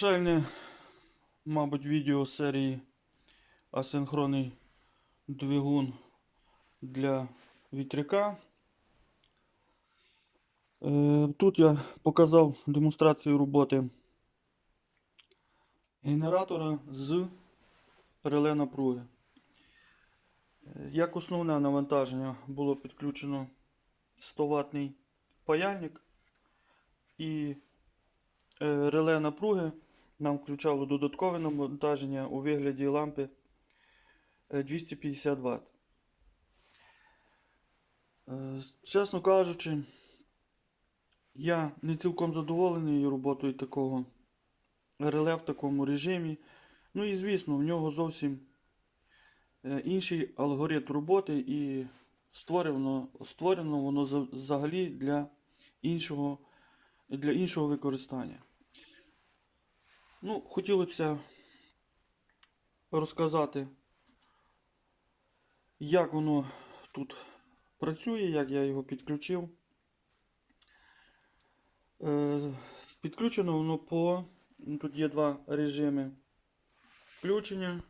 Завершальне, мабуть, відео серії асинхронний двигун для вітряка. Е, Тут я показав демонстрацію роботи генератора з реле напруги. Е, Як основне навантаження було підключено 100 ватний паяльник і е, реле напруги нам включало додаткове навантаження у вигляді лампи е, 250 Вт. Е, Чесно кажучи, я не цілком задоволений роботою такого реле в такому режимі. Ну і звісно, в нього зовсім е, інший алгоритм роботи і створено, створено воно взагалі для іншого, для іншого використання. Ну, хотілося розказати, як воно тут працює, як я його підключив. Е, Підключено воно по. ну, Тут є два режими включення.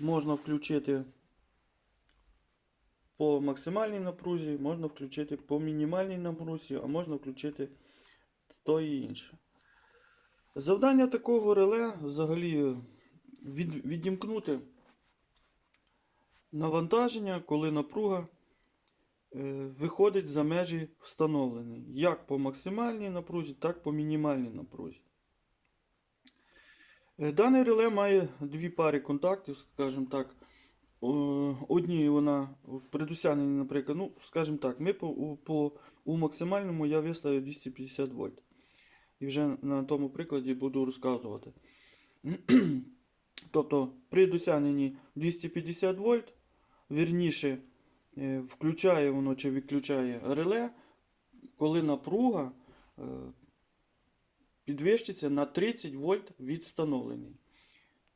Можна включити по максимальній напрузі, можна включити по мінімальній напрузі, а можна включити то і інше. Завдання такого реле взагалі від, відімкнути навантаження, коли напруга е, виходить за межі встановлені. Як по максимальній напрузі, так по мінімальній напрузі. Е, Дане реле має дві пари контактів, скажімо так. Одні вона при наприклад, ну, скажімо так, ми по, по, у максимальному я виставив 250 вольт. І вже на тому прикладі буду розказувати. Тобто при досягненні 250 вольт, вірніше, е, включає воно чи виключає реле, коли напруга е, підвищиться на 30 вольт від встановленої.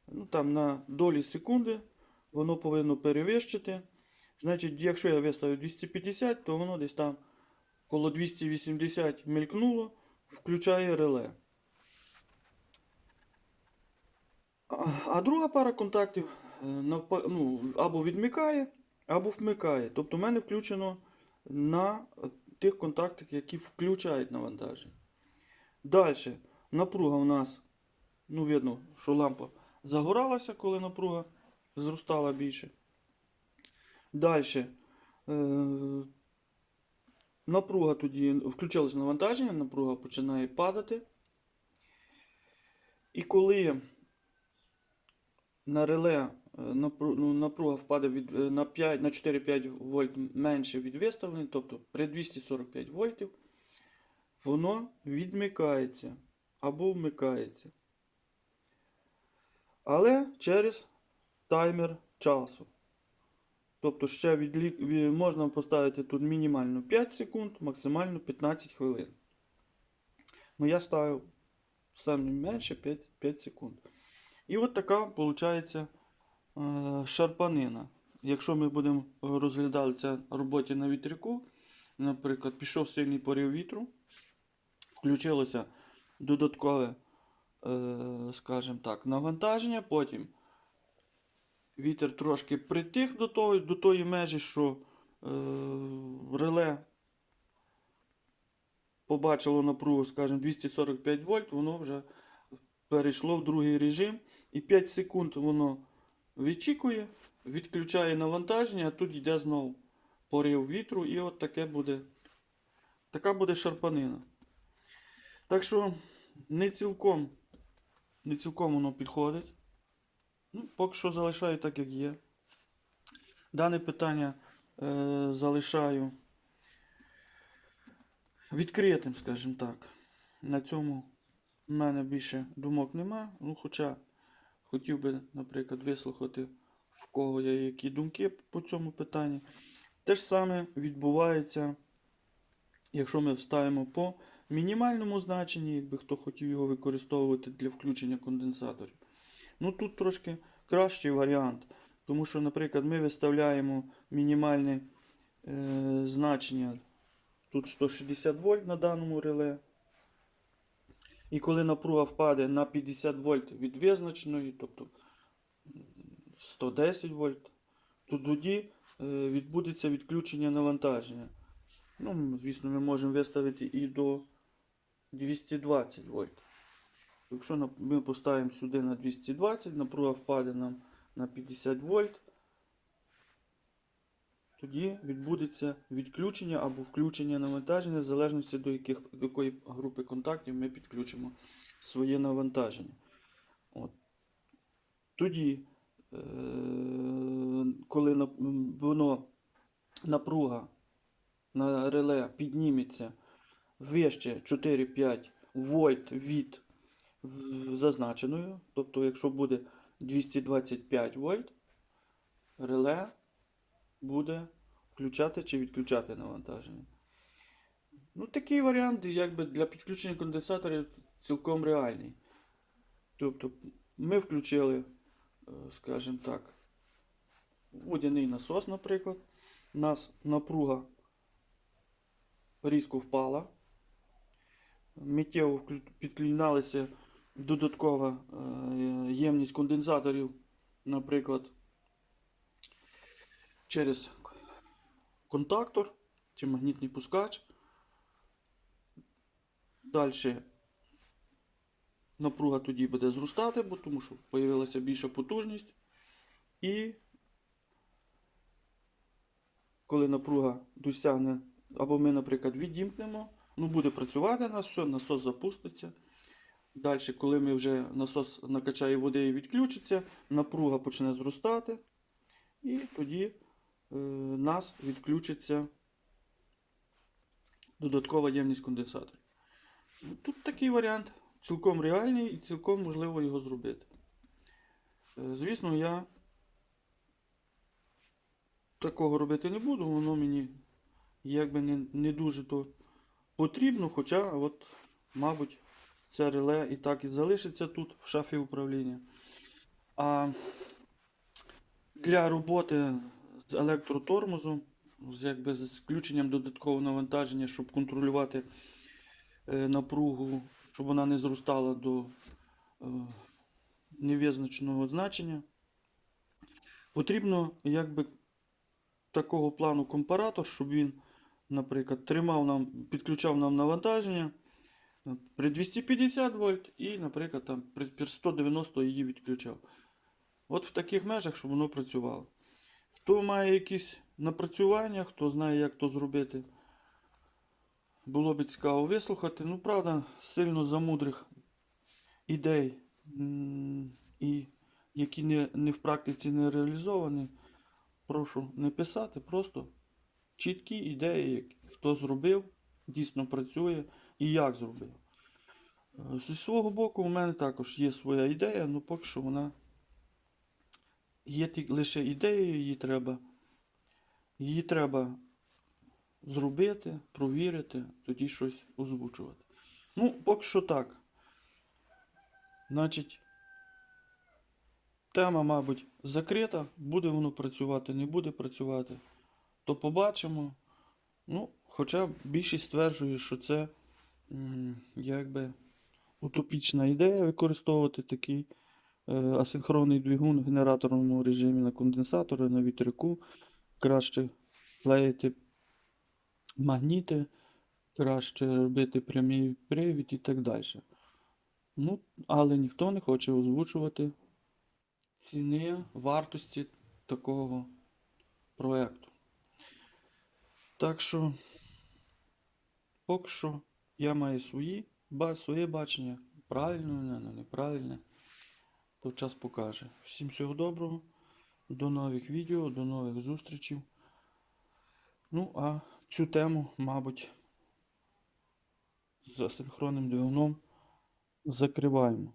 Ну, там на долі секунди воно повинно перевищити. Значить, якщо я виставив 250, то воно десь там коло 280 мелькнуло, включає реле. А, друга пара контактів е, ну, або відмикає, або вмикає. Тобто в мене включено на тих контактах, які включають навантаження. Далі, напруга у нас, ну, видно, що лампа загоралася, коли напруга зростала більше. Далі. Напруга тоді включилось навантаження, напруга починає падати. І коли на реле е, ну, напруга впаде від, е, на, 5, на 4-5 вольт менше від виставленої, тобто при 245 вольтів, воно відмикається або вмикається. Але через таймер часу. Тобто ще відлі... ві- можна поставити тут мінімально 5 секунд, максимально 15 хвилин. Ну, я ставив саме менше 5, 5 секунд. І от така виходить шарпанина. Якщо ми будемо розглядати це роботі на вітряку, наприклад, пішов сильний порив вітру, включилося додаткове, е, скажімо так, навантаження, потім вітер трошки притих до тої, до тої межі, що е, реле побачило напругу, скажімо, 245 вольт, воно вже перейшло в другий режим. І 5 секунд воно відчікує, відключає навантаження, а тут йде знову порив вітру, і от таке буде, така буде шарпанина. Так що не цілком, не цілком воно підходить. Ну, поки що залишаю так, як є. Дане питання е, залишаю відкритим, скажімо так. На цьому в мене більше думок нема. Ну, хоча хотів би, наприклад, вислухати, в кого є які думки по цьому питанні. Те ж саме відбувається, якщо ми вставимо по мінімальному значенні, якби хто хотів його використовувати для включення конденсаторів. Ну тут трошки кращий варіант. Тому що, наприклад, ми виставляємо мінімальне е, значення. Тут 160 вольт на даному реле. І коли напруга впаде на 50 вольт від визначеної, тобто 110 вольт, то тоді е, відбудеться відключення навантаження. Ну, звісно, ми можемо виставити і до 220 вольт. Якщо ми поставимо сюди на 220, напруга впаде нам на 50 вольт, тоді відбудеться відключення або включення навантаження, в залежності до, яких, до якої групи контактів ми підключимо своє навантаження. От. Тоді, е- коли воно напруга на реле підніметься вище 4-5 вольт від зазначеної, тобто, якщо буде 225 вольт, реле буде включати чи відключати навантаження. Ну, такий варіант, якби для підключення конденсаторів цілком реальний. Тобто, ми включили, е, скажімо так, водяний насос, наприклад. У нас напруга різко впала. Миттєво підключалася додаткова е, ємність конденсаторів, наприклад, через контактор чи магнітний пускач. Далі напруга тоді буде зростати, бо тому що з'явилася більша потужність. І коли напруга досягне, або ми, наприклад, відімкнемо, ну буде працювати нас насос запуститься. Далі, коли ми вже насос накачає води і відключиться, напруга почне зростати. І тоді е, нас відключиться додаткова ємність конденсаторів. Тут такий варіант цілком реальний і цілком можливо його зробити. Е, Звісно, я такого робити не буду, воно мені якби не, не дуже то потрібно, хоча, от, мабуть, це реле і так і залишиться тут, в шафі управління. А для роботи з електротормозом, з, якби, з включенням додаткового навантаження, щоб контролювати е, напругу, щоб вона не зростала до е, невизначеного значення, потрібно якби такого плану компаратор, щоб він, наприклад, тримав нам, підключав нам навантаження при 250 вольт і, наприклад, там, при при 190 її відключав. От в таких межах, щоб воно працювало. Хто має якісь напрацювання, хто знає, як то зробити, було б цікаво вислухати. Ну, правда, сильно замудрих ідей, і які не, не в практиці не реалізовані, прошу не писати, просто чіткі ідеї, хто зробив, дійсно працює і як зробив. Е, Зі свого боку, у мене також є своя ідея, але поки що вона є лише ідеєю, її треба, її треба зробити, провірити, тоді щось озвучувати. Ну, поки що так. Значить, тема, мабуть, закрита. Буде воно працювати, не буде працювати. То побачимо. Ну, хоча більшість стверджує, що це якби утопічна ідея використовувати такий е, асинхронний двигун в генераторному режимі на конденсатори, на вітряку. Краще клеїти магніти, краще робити прямий привід і так далі. Ну, але ніхто не хоче озвучувати ціни вартості такого проєкту. Так що, поки що я маю свої, своє бачення. Не, неправильне. То час покаже. Всім всього доброго. До нових відео, до нових зустрічей. Ну, а цю тему, мабуть, з асинхронним двигуном закриваємо.